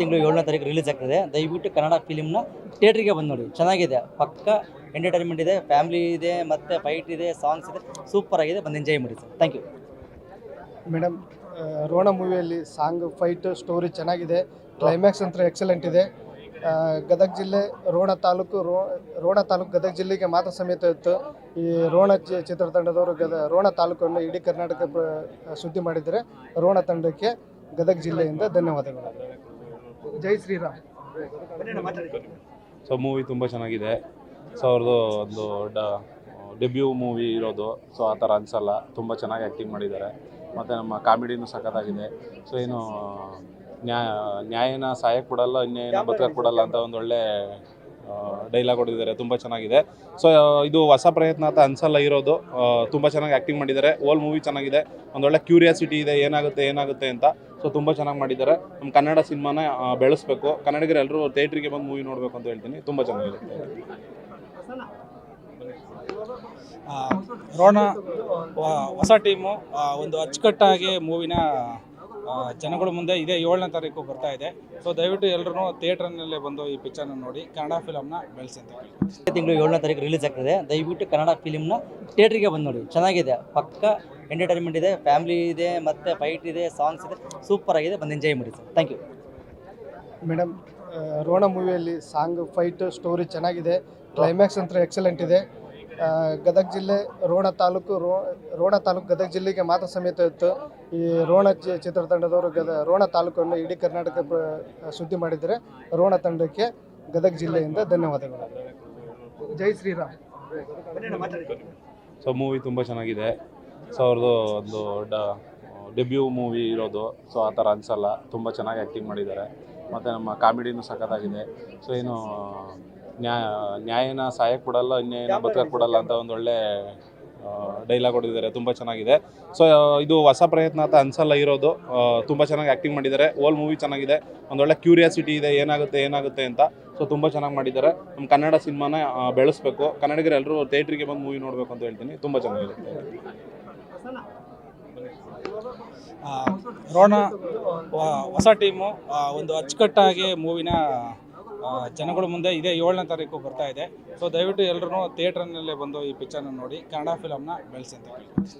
ತಿಂಗಳು ಏಳನೇ ತಾರೀಕು ರಿಲೀಸ್ ಆಗ್ತದೆ. ದಯವಿಟ್ಟು ಕನ್ನಡ ಫಿಲಿಮ್ನ ಥಿಯೇಟ್ರಿಗೆ ಬಂದು ನೋಡಿ ಚೆನ್ನಾಗಿದೆ. ಪಕ್ಕ ಎಂಟರ್ಟೈನ್ಮೆಂಟ್ ಇದೆ ಫ್ಯಾಮಿಲಿ ಇದೆ, ಮತ್ತು ಫೈಟ್ ಇದೆ ಸಾಂಗ್ಸ್ ಇದೆ. ಸೂಪರ್ ಆಗಿದೆ. ಬಂದು ಎಂಜಾಯ್ ಮಾಡಿ sir. Thank you madam Rona ಮೂವಿಯಲ್ಲಿ song fight story ಚೆನ್ನಾಗಿದೆ. ಕ್ಲೈಮ್ಯಾಕ್ಸ್ ಅಂತ ಎಕ್ಸಲೆಂಟ್ ಇದೆ. ಗದಗ ಜಿಲ್ಲೆ, ರೋಣ ತಾಲೂಕು, ರೋ, ರೋಣ ತಾಲೂಕು ಗದಗ ಜಿಲ್ಲೆಗೆ ಮಾತ್ರ ಸಮೇತ ಇತ್ತು. ಈ ರೋಣ ಚಿತ್ರತಂಡದವರು ಗದ, ರೋಣ ತಾಲೂಕನ್ನು ಇಡೀ ಕರ್ನಾಟಕ ಸುದ್ದಿ ಮಾಡಿದರೆ ರೋಣ ತಂಡಕ್ಕೆ ಗದಗ ಜಿಲ್ಲೆಯಿಂದ ಧನ್ಯವಾದಗಳು. ಜೈ ಶ್ರೀರಾಮ್. ಸೊ ಮೂವಿ ತುಂಬ ಚೆನ್ನಾಗಿದೆ. ಸೊ ಅವ್ರದ್ದು ಒಂದು ಡ ಡೆಬ್ಯೂ ಮೂವಿ ಇರೋದು. ಸೊ ಆ ಥರ ಅನಿಸಲ್ಲ. ತುಂಬ ಚೆನ್ನಾಗಿ ಆ್ಯಕ್ಟಿಂಗ್ ಮಾಡಿದ್ದಾರೆ. ಮತ್ತು ನಮ್ಮ ಕಾಮಿಡಿನೂ ಸಖತ್ತಾಗಿದೆ. ಸೊ ಏನು ನ್ಯಾಯ ನ್ಯಾಯನ ಸಾಯಕ್ಕೆ ಕೊಡಲ್ಲ ಅನ್ಯಾಯನ ಬದುಕಕ್ಕೆ ಕೊಡಲ್ಲ ಅಂತ ಒಂದು ಒಳ್ಳೆ ಡೈಲಾಗ್ ಹೊಡೆದಿದ್ದಾರೆ. ತುಂಬ ಚೆನ್ನಾಗಿದೆ. ಸೊ ಇದು ಹೊಸ ಪ್ರಯತ್ನ ಅಂತ ಅನ್ಸಲ್ಲ ಇರೋದು. ತುಂಬ ಚೆನ್ನಾಗಿ ಆ್ಯಕ್ಟಿಂಗ್ ಮಾಡಿದ್ದಾರೆ. ಓಲ್ ಮೂವಿ ಚೆನ್ನಾಗಿದೆ. ಒಂದೊಳ್ಳೆ ಕ್ಯೂರಿಯಾಸಿಟಿ ಇದೆ. ಏನಾಗುತ್ತೆ ಏನಾಗುತ್ತೆ ಅಂತ. ಸೊ ತುಂಬ ಚೆನ್ನಾಗಿ ಮಾಡಿದ್ದಾರೆ. ನಮ್ಮ ಕನ್ನಡ ಸಿನಿಮಾನ ಬೆಳೆಸಬೇಕು. ಕನ್ನಡಿಗರು ಎಲ್ಲರೂ ಥಿಯೇಟ್ರಿಗೆ ಬಂದು ಮೂವಿ ನೋಡಬೇಕು ಅಂತ ಹೇಳ್ತೀನಿ. ತುಂಬ ಚೆನ್ನಾಗಿದೆ. ಆ, ರೋಣ ಹೊಸ ಟೀಮು ಒಂದು ಅಚ್ಚುಕಟ್ಟಾಗಿ ಮೂವಿನ ಜನಗಳ ಮುಂದೆ ಇದೇ ಏಳನೇ ತಾರೀಕು ಬರ್ತಾ ಇದೆ. ಸೊ ದಯವಿಟ್ಟು ಎಲ್ಲರೂ ಥಿಯೇಟರ್ನಲ್ಲೇ ಬಂದು ಈ ಪಿಕ್ಚರ್ನ ನೋಡಿ ಕನ್ನಡ ಫಿಲಮ್ನ ಬೆಳೆಸಿ ಅಂತ ತಿಂಗಳು ಏಳನೇ ತಾರೀಕು ರಿಲೀಸ್ ಆಗ್ತದೆ. ದಯವಿಟ್ಟು ಕನ್ನಡ ಫಿಲಮ್ನ ಥಿಯೇಟ್ರಿಗೆ ಬಂದು ನೋಡಿ. ಚೆನ್ನಾಗಿದೆ. ಪಕ್ಕ ಎಂಟರ್ಟೈನ್ಮೆಂಟ್ ಇದೆ ಫ್ಯಾಮಿಲಿ ಇದೆ ಮತ್ತು ಫೈಟ್ ಇದೆ ಸಾಂಗ್ಸ್ ಇದೆ. ಸೂಪರ್ ಆಗಿದೆ. ಬಂದು ಎಂಜಾಯ್ ಮಾಡಿ sir. Thank you madam Rona ಮೂವಿಯಲ್ಲಿ song fight story ಚೆನ್ನಾಗಿದೆ. ಕ್ಲೈಮ್ಯಾಕ್ಸ್ ಅಂತ ಎಕ್ಸಲೆಂಟ್ ಇದೆ. ಗದಗ ಜಿಲ್ಲೆ ರೋಣ ತಾಲೂಕು ರೋ, ರೋಣ ತಾಲೂಕು ಗದಗ ಜಿಲ್ಲೆಗೆ ಮಾತ್ರ ಸಮೇತ ಇತ್ತು. ಈ ರೋಣ ಚಿತ್ರತಂಡದವರು ಗದ, ರೋಣ ತಾಲೂಕನ್ನು ಇಡೀ ಕರ್ನಾಟಕ ಸುದ್ದಿ ಮಾಡಿದರೆ ರೋಣ ತಂಡಕ್ಕೆ ಗದಗ ಜಿಲ್ಲೆಯಿಂದ ಧನ್ಯವಾದಗಳು. ಜೈ ಶ್ರೀರಾಮ್. ಸೊ ಮೂವಿ ತುಂಬ ಚೆನ್ನಾಗಿದೆ. ಸೊ ಅವ್ರದ್ದು ಒಂದು ದೊಡ್ಡ ಡೆಬ್ಯೂ ಮೂವಿ ಇರೋದು. ಸೊ, ಆ ಥರ ಅನಿಸಲ್ಲ. ತುಂಬ ಚೆನ್ನಾಗಿ ಆ್ಯಕ್ಟಿಂಗ್ ಮಾಡಿದ್ದಾರೆ. ಮತ್ತು ನಮ್ಮ ಕಾಮಿಡಿನೂ ಸಖತ್ತಾಗಿದೆ. ಸೊ ಏನು ನ್ಯಾಯ ನ್ಯಾಯನ ಸಹಾಯ ಕೊಡಲ್ಲ ಅನ್ಯಾಯನ ಬದುಕಕ್ಕೆ ಕೊಡಲ್ಲ ಅಂತ ಒಂದು ಒಳ್ಳೆ ಡೈಲಾಗ್ ಹೊಡೆದಿದ್ದಾರೆ. ತುಂಬ ಚೆನ್ನಾಗಿದೆ. ಸೊ ಇದು ಹೊಸ ಪ್ರಯತ್ನ ಅಂತ ಅನ್ಸಲ್ಲ ಇರೋದು. ತುಂಬ ಚೆನ್ನಾಗಿ ಆ್ಯಕ್ಟಿಂಗ್ ಮಾಡಿದ್ದಾರೆ. ಓಲ್ ಮೂವಿ ಚೆನ್ನಾಗಿದೆ. ಒಂದೊಳ್ಳೆ ಕ್ಯೂರಿಯಾಸಿಟಿ ಇದೆ. ಏನಾಗುತ್ತೆ ಏನಾಗುತ್ತೆ ಅಂತ. ಸೊ ತುಂಬ ಚೆನ್ನಾಗಿ ಮಾಡಿದ್ದಾರೆ. ನಮ್ಮ ಕನ್ನಡ ಸಿನಿಮಾನ ಬೆಳೆಸ್ಬೇಕು. ಕನ್ನಡಿಗರು ಎಲ್ಲರೂ ಥಿಯೇಟ್ರಿಗೆ ಬಂದು ಮೂವಿ ನೋಡಬೇಕು ಅಂತ ಹೇಳ್ತೀನಿ. ತುಂಬ ಚೆನ್ನಾಗಿದೆ. ಆ, ರೋಣ ಹೊಸ ಟೀಮು ಒಂದು ಅಚ್ಚುಕಟ್ಟಾಗಿ ಮೂವಿನ ಜನಗಳ ಮುಂದೆ ಇದೇ ಏಳನೇ ತಾರೀಕು ಬರ್ತಾ ಇದೆ ಸೊ ದಯವಿಟ್ಟು ಎಲ್ಲರೂ ಥಿಯೇಟರ್ನಲ್ಲೇ ಬಂದು ಈ ಪಿಕ್ಚರ್ನ ನೋಡಿ ಕನ್ನಡ ಫಿಲಮ್ನ ಬೆಳೆಸಿ ಅಂತ.